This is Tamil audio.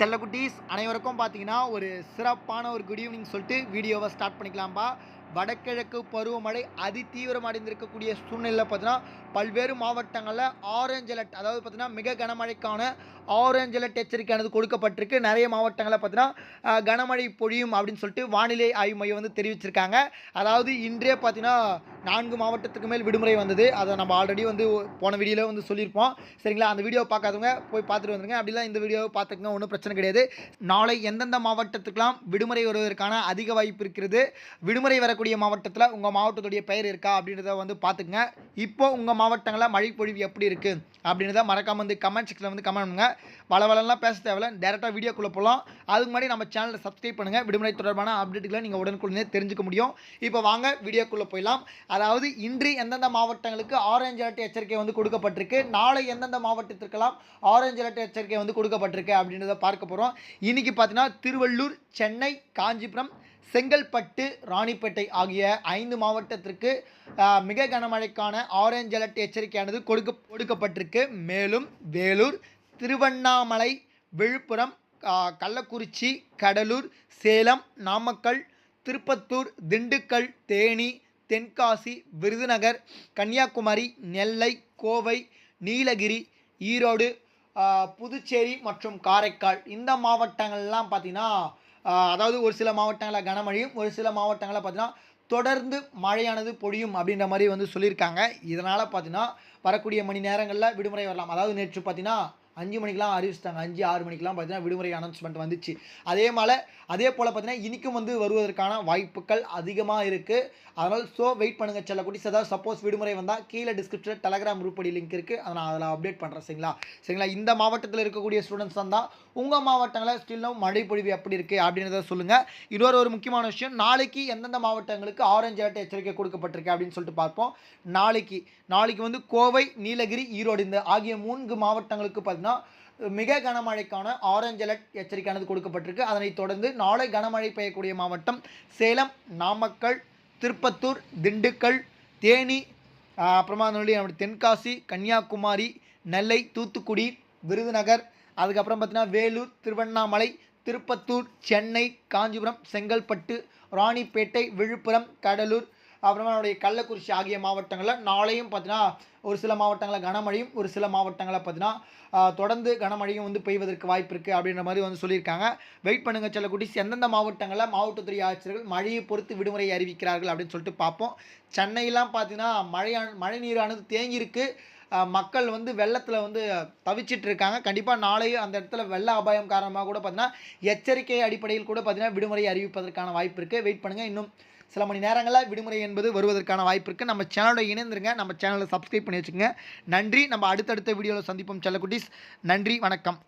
செல்லக்குட்டீஸ் அனைவருக்கும் பார்த்தீங்கன்னா ஒரு சிறப்பான ஒரு குட் ஈவினிங் சொல்லிட்டு வீடியோவை ஸ்டார்ட் பண்ணிக்கலாம்பா. வடகிழக்கு பருவமழை அதி தீவிரமடைந்திருக்கக்கூடிய சூழ்நிலையில் பார்த்தீங்கன்னா பல்வேறு மாவட்டங்களில் ஆரஞ்சு அலர்ட் அதாவது பார்த்தீங்கன்னா மிக கனமழைக்கான ஆரஞ்சு அலர்ட் எச்சரிக்கையானது கொடுக்கப்பட்டிருக்கு. நிறைய மாவட்டங்களில் பார்த்தீங்கன்னா கனமழை பொழியும் அப்படின்னு சொல்லிட்டு வானிலை ஆய்வு மையம் வந்து தெரிவிச்சிருக்காங்க. அதாவது இன்றே பார்த்தீங்கன்னா நான்கு மாவட்டத்துக்கு மேல் விடுமுறை வந்தது. அதை நம்ம ஆல்ரெடி வந்து போன வீடியோவில் வந்து சொல்லியிருப்போம். சரிங்களா? அந்த வீடியோ பார்க்காதவங்க போய் பார்த்துட்டு வந்துருங்க. அப்படிலாம் இந்த வீடியோவை பார்த்துக்கங்க. ஒன்றும் பிரச்சனை கிடையாது. நாளை எந்தெந்த மாவட்டத்துக்கெல்லாம் விடுமுறை வருவதற்கான அதிக வாய்ப்பு இருக்கிறது? விடுமுறை வர இருக்கக்கூடிய மாவட்டத்தில் உங்கள் மாவட்டத்துடைய பெயர் இருக்கா அப்படின்றத வந்து பார்த்துக்குங்க. இப்போ உங்கள் மாவட்டங்களில் மழை பொழிவு எப்படி இருக்குது அப்படின்றத மறக்காம வந்து கமெண்ட் செக்ஷனில் வந்து கமெண்ட் பண்ணுங்க. வளவலெல்லாம் பேச தேவையில்ல. டேரெக்டாக வீடியோக்குள்ளே போகலாம் அதுக்கு முன்னாடி நம்ம சேனலை சப்ஸ்கிரைப் பண்ணுங்கள் விடுமுறை தொடர்பான அப்டேட்டுகளை நீங்கள் உடனுக்குடனே தெரிஞ்சுக்க முடியும். இப்போ வாங்க வீடியோக்குள்ளே போயிடலாம். அதாவது இன்று எந்தெந்த மாவட்டங்களுக்கு ஆரஞ்சு அலர்ட் எச்சரிக்கை வந்து கொடுக்கப்பட்டிருக்கு? நாளை எந்தெந்த மாவட்டத்திற்கெல்லாம் ஆரஞ்சு அலர்ட் எச்சரிக்கை வந்து கொடுக்கப்பட்டிருக்கு அப்படின்றத பார்க்க போகிறோம் இன்னைக்கு பார்த்தீங்கன்னா திருவள்ளூர் சென்னை காஞ்சிபுரம் செங்கல்பட்டு ராணிப்பேட்டை ஆகிய ஐந்து மாவட்டத்திற்கு மிக கனமழைக்கான ஆரஞ்சு அலர்ட் எச்சரிக்கையானது கொடுக்க கொடுக்கப்பட்டிருக்கு. மேலும் வேலூர் திருவண்ணாமலை விழுப்புரம் கள்ளக்குறிச்சி கடலூர் சேலம் நாமக்கல் திருப்பத்தூர் திண்டுக்கல் தேனி தென்காசி விருதுநகர் கன்னியாகுமரி நெல்லை கோவை நீலகிரி ஈரோடு புதுச்சேரி மற்றும் காரைக்கால். இந்த மாவட்டங்கள்லாம் பார்த்திங்கன்னா அதாவது ஒரு சில மாவட்டங்களில் கனமழையும் ஒரு சில மாவட்டங்களில் பார்த்தீங்கன்னா தொடர்ந்து மழையானது பொழியும் அப்படின்ற மாதிரி வந்து சொல்லியிருக்காங்க. இதனால் பார்த்தீங்கன்னா வரக்கூடிய மணி நேரங்களில் விடுமுறை வரலாம். அதாவது நேற்று பார்த்தீங்கன்னா அஞ்சு மணிக்கெலாம் அறிவிச்சிட்டாங்க. அஞ்சு ஆறு மணிக்கெலாம் பார்த்தீங்கன்னா விடுமுறை அனௌன்ஸ்மெண்ட் வந்துச்சு. அதே மாதிரி அதே போல் பார்த்தீங்கன்னா இன்றைக்கும் வந்து வருவதற்கான வாய்ப்புகள் அதிகமாக இருக்குது அதனால் ஸோ வெயிட் பண்ணுங்கள் செல்ல குட்டிஸ். ஏதாவது சப்போஸ் விடுமுறை வந்தால் கீழே டிஸ்கிரிப்ஷனில் டெலகிராம் உருப்படி லிங்க் இருக்குது அதை நான் அதில் அப்டேட் பண்ணுறேன் சரிங்களா? சரிங்களா? இந்த மாவட்டத்தில் இருக்கக்கூடிய ஸ்டூடெண்ட்ஸ் வந்தால் உங்கள் மாவட்டங்களில் ஸ்டில்லும் மழை பொழிவு எப்படி இருக்குது அப்படின்றத சொல்லுங்கள் இன்னொரு ஒரு முக்கியமான விஷயம் நாளைக்கு எந்தெந்த மாவட்டங்களுக்கு ஆரஞ்சு அலர்ட் எச்சரிக்கை கொடுக்கப்பட்டிருக்கு அப்படின்னு சொல்லிட்டு பார்ப்போம். நாளைக்கு நாளைக்கு வந்து கோவை நீலகிரி ஈரோடு இந்த ஆகிய மூன்று மாவட்டங்களுக்கு பார்த்தீங்கன்னா மிக கனமழைக்கான ஆரஞ்சு அலர்ட் எச்சரிக்கையானது கொடுக்கப்பட்டிருக்கு. அதனைத் தொடர்ந்து நாளை கனமழை பெய்யக்கூடிய மாவட்டம் சேலம் நாமக்கல் திருப்பத்தூர் திண்டுக்கல் தேனி அப்புறமா தென்காசி கன்னியாகுமரி நெல்லை தூத்துக்குடி விருதுநகர் அதுக்கப்புறம் பார்த்தீங்கன்னா வேலூர் திருவண்ணாமலை திருப்பத்தூர் சென்னை காஞ்சிபுரம் செங்கல்பட்டு ராணிப்பேட்டை விழுப்புரம் கடலூர் அப்புறமா நம்முடைய கள்ளக்குறிச்சி ஆகிய மாவட்டங்களில் நாளையும் பார்த்தீங்கன்னா ஒரு சில மாவட்டங்களில் கனமழையும் ஒரு சில மாவட்டங்களில் பார்த்தீங்கன்னா தொடர்ந்து கனமழையும் வந்து பெய்வதற்கு வாய்ப்பு இருக்குது அப்படின்ற மாதிரி வந்து சொல்லியிருக்காங்க. வெயிட் பண்ணுங்கள் சில குட்டிஸ். எந்தெந்த மாவட்டங்களில் மாவட்டத்துறை ஆட்சியர்கள் மழையை பொறுத்து விடுமுறை அறிவிக்கிறார்கள் அப்படின்னு சொல்லிட்டு பார்ப்போம். சென்னையெல்லாம் பார்த்தீங்கன்னா மழையான மழை நீரானது தேங்கியிருக்கு. மக்கள் வந்து வெள்ளத்தில் வந்து தவிச்சிட்டு இருக்காங்க. கண்டிப்பாக நாளையும் அந்த இடத்துல வெள்ள அபாயம் காரணமாக கூட பார்த்தீங்கன்னா எச்சரிக்கை அடிப்படையில் கூட பார்த்தீங்கன்னா விடுமுறை அறிவிப்பதற்கான வாய்ப்பு இருக்குது வெயிட் பண்ணுங்கள் இன்னும் சில மணி நேரங்களில் விடுமுறை என்பது வருவதற்கான வாய்ப்பு இருக்குது நம்ம சேனலோட இணைந்துருங்க. நம்ம சேனலை சப்ஸ்கிரைப் பண்ணி வச்சுக்கோங்க நன்றி. நம்ம அடுத்தடுத்த வீடியோவில் சந்திப்போம் செல்லக்குட்டீஸ். நன்றி. வணக்கம்.